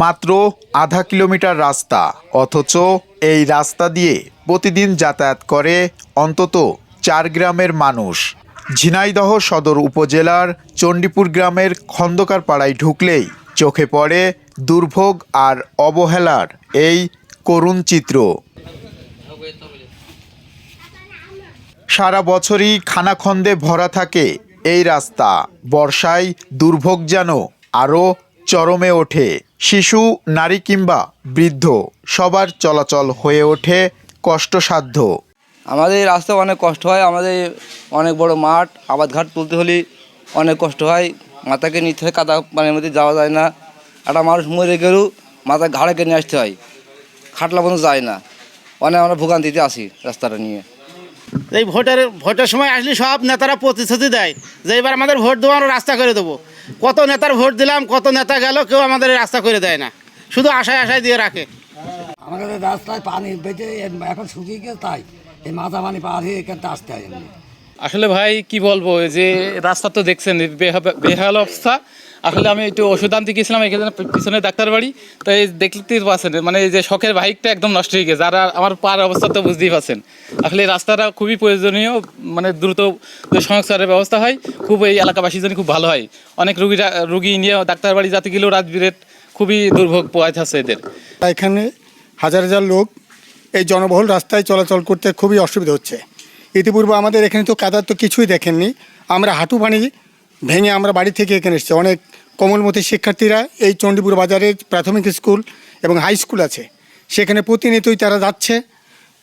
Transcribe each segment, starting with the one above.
মাত্র আধা কিলোমিটার রাস্তা, অথচ এই রাস্তা দিয়ে প্রতিদিন যাতায়াত করে অন্তত চার গ্রামের মানুষ। ঝিনাইদহ সদর উপজেলার চণ্ডীপুর গ্রামের খন্দকার পাড়ায় ঢুকলেই চোখে পড়ে দুর্ভোগ আর অবহেলার এই করুণ চিত্র। সারা বছরই খানাখন্দে ভরা থাকে এই রাস্তা বর্ষায় দুর্ভোগ যেন আরও চরমে ওঠে। শিশু, নারী কিংবা বৃদ্ধ সবার চলাচল হয়ে ওঠে কষ্টসাধ্য। আমাদের এই রাস্তা অনেক কষ্ট হয়, আমাদের অনেক বড় মাঠ, আবাদ ঘাট তুলতে হলে অনেক কষ্ট হয়। মাথাকে নিতে হয় কাদা পানির মধ্যে যাওয়া যায় না। একটা মানুষ মরে গেলেও মাথা ঘাড়ে নিয়ে আসতে হয়। খাটলা পর্যন্ত যায় না। অনেক আমরা ভোগান্তিতে আসি রাস্তাটা নিয়ে। এই ভোটের ভোটের সময় আসলে সব নেতারা প্রতিশ্রুতি দেয় যে এবার আমাদের ভোট দেবো আমরা রাস্তা করে দেবো। কত নেতার ভোট দিলাম কত নেতা গেল কেউ আমাদের রাস্তা করে দেয় না। শুধু আশায় আশায় দিয়ে রাখে। আমাদের রাস্তায় পানি বেঁচে এখন শুকিয়ে গেছে তাই। এই মাথা পানি পার হয়ে এখানটা আসতে হয় আসলে ভাই কি বলব যে রাস্তা তো দেখছেন বেহাল অবস্থা। আসলে আমি একটু ওষুধ আনতে গেছিলাম এখানে পিছনে ডাক্তার বাড়ি তো এই দেখতে পাচ্ছেন মানে এই যে শখের বাইকটা একদম নষ্ট হয়ে গেছে। আর আমার পার অবস্থা তো বুঝতেই পারছেন আসলে রাস্তাটা খুবই প্রয়োজনীয় মানে দ্রুত সংস্কারের ব্যবস্থা হয়, খুব এই এলাকাবাসীর জন্য খুব ভালো হয়। অনেক রুগীরা, রুগী নিয়ে ডাক্তার বাড়ি যাতে গেলেও রাত বিরেত খুবই দুর্ভোগ পোয়াইতেছে এদের। এখানে হাজার হাজার লোক এই জনবহুল রাস্তায় চলাচল করতে খুবই অসুবিধা হচ্ছে। ইতিপূর্বে আমাদের এখানে তো কাদার তো কিছুই দেখেননি। আমরা হাঁটু পানি ভেঙে আমরা বাড়ি থেকে এখানে এসেছি। অনেক কোমলমতি শিক্ষার্থীরা এই চণ্ডীপুর বাজারে প্রাথমিক স্কুল এবং হাই স্কুল আছে। সেখানে প্রতিনিয়তই তারা যাচ্ছে,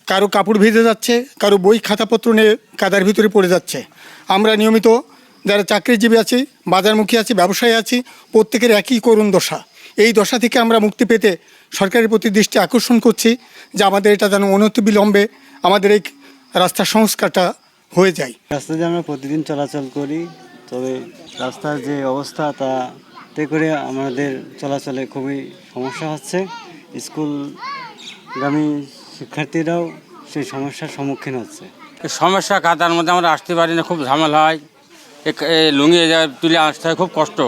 কারও কাপড় ভিজে যাচ্ছে, কারও বই খাতাপত্র নিয়ে কাদার ভিতরে পড়ে যাচ্ছে। আমরা নিয়মিত যারা চাকরিজীবী আছি, বাজারমুখী আছি, ব্যবসায়ী আছি, প্রত্যেকের একই করুণ দশা। এই দশা থেকে আমরা মুক্তি পেতে সরকারের প্রতি দৃষ্টি আকর্ষণ করছি যে আমাদের এটা যেন অনতি বিলম্বে আমাদের এই রাস্তার সংস্কারটা হয়ে যায়। রাস্তা দিয়ে আমরা প্রতিদিন চলাচল করি তবে রাস্তার যে অবস্থা তাতে করে আমাদের চলাচলে খুবই সমস্যা হচ্ছে। স্কুল স্কুলগামী শিক্ষার্থীরাও সেই সমস্যার সম্মুখীন হচ্ছে। এই সমস্যা কাদার মধ্যে আমরা আসতে পারি না খুব ঝামেলা হয়। এ- এ লুঙ্গি যা তুলে আসতে হয় খুব কষ্ট।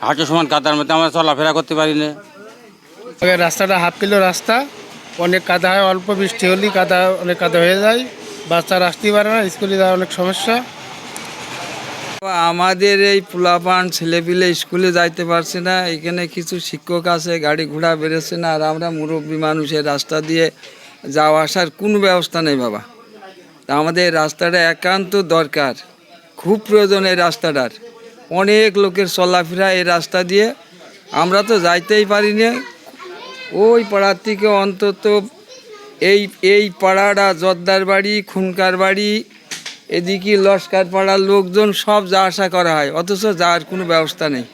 হাঁটু সমান কাদার মধ্যে আমরা চলাফেরা করতে পারি না। রাস্তাটা হাফ কিলো রাস্তা অনেক কাদা হয় অল্প বৃষ্টি হলেই কাদা অনেক কাদা হয়ে যায়। বাচ্চারা আসতেই পারে না স্কুলে যাওয়ার অনেক সমস্যা। আমাদের এই পোলাপান ছেলেপিলে স্কুলে যাইতে পারছে না। এখানে কিছু শিক্ষক আছে, গাড়ি ঘোড়া বেরোচ্ছে না, আর আমরা মুরব্বী মানুষের রাস্তা দিয়ে যাওয়া আসার কোনো ব্যবস্থা নেই বাবা। আমাদের রাস্তাটা একান্ত দরকার, খুব প্রয়োজন এই রাস্তাটার। অনেক লোকের চলাফেরা এই রাস্তা দিয়ে, আমরা তো যাইতেই পারি না। ওই পাড়ার থেকে অন্তত এই এই পাড়াটা, জর্দার বাড়ি, খুনকার বাড়ি এদিকে লস্কার পাড়ার লোকজন সব যা আশা করা হয় অথচ যাওয়ার কোনো ব্যবস্থা নেই।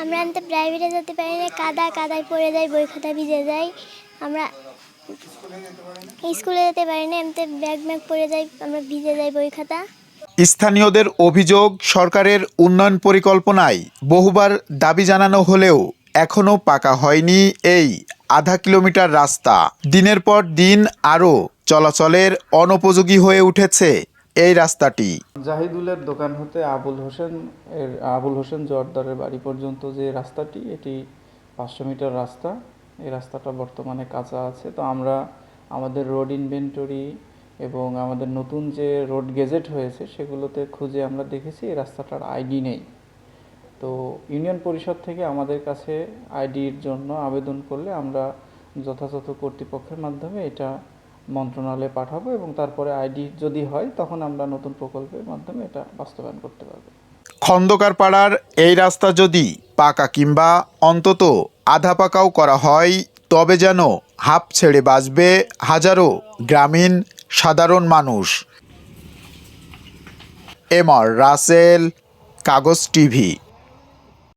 আমরা আনতে প্রাইভেটে যেতে পারি না কাদা কাদায় পড়ে যাই বই খাতা ভিজে যায়। আমরা স্কুলে যেতে পারি না এমনিতে ব্যাগ ম্যাগ পড়ে যাই আমরা ভিজে যাই বই খাতা। স্থানীয়দের অভিযোগ সরকারের উন্নয়ন পরিকল্পনায় বহুবার দাবি জানানো হলেও এখনও পাকা হয়নি এই আধা কিলোমিটার রাস্তা। দিনের পর দিন আরও চলাচলের অনুপযোগী হয়ে উঠেছে এই রাস্তাটি। জাহিদুলের দোকান হতে আবুল হোসেন এর, আবুল হোসেন জর্দারের বাড়ি পর্যন্ত যে রাস্তাটি, এটি পাঁচশো মিটার রাস্তা। এই রাস্তাটা বর্তমানে কাঁচা আছে। তো আমরা আমাদের রোড ইনভেন্টরি এবং আমাদের নতুন যে রোড গেজেট হয়েছে, সেগুলোতে খুঁজে আমরা দেখেছি এই রাস্তাটার আইডি নেই। তো ইউনিয়ন পরিষদ থেকে আমাদের কাছে আইডির জন্য আবেদন করলে আমরা যথাযথ কর্তৃপক্ষের মাধ্যমে এটা মন্ত্রণালয়ে পাঠাবো এবং তারপরে আইডি যদি হয়, তখন আমরা নতুন প্রকল্পের মাধ্যমে এটা বাস্তবায়ন করতে পারব। খন্দকার পাড়ার এই রাস্তা যদি পাকা কিংবা অন্তত আধা পাকাও করা হয়, তবে যেন হাঁপ ছেড়ে বাঁচবে হাজারো গ্রামীণ সাধারণ মানুষ। এম আর রাসেল, কাগজ টিভি।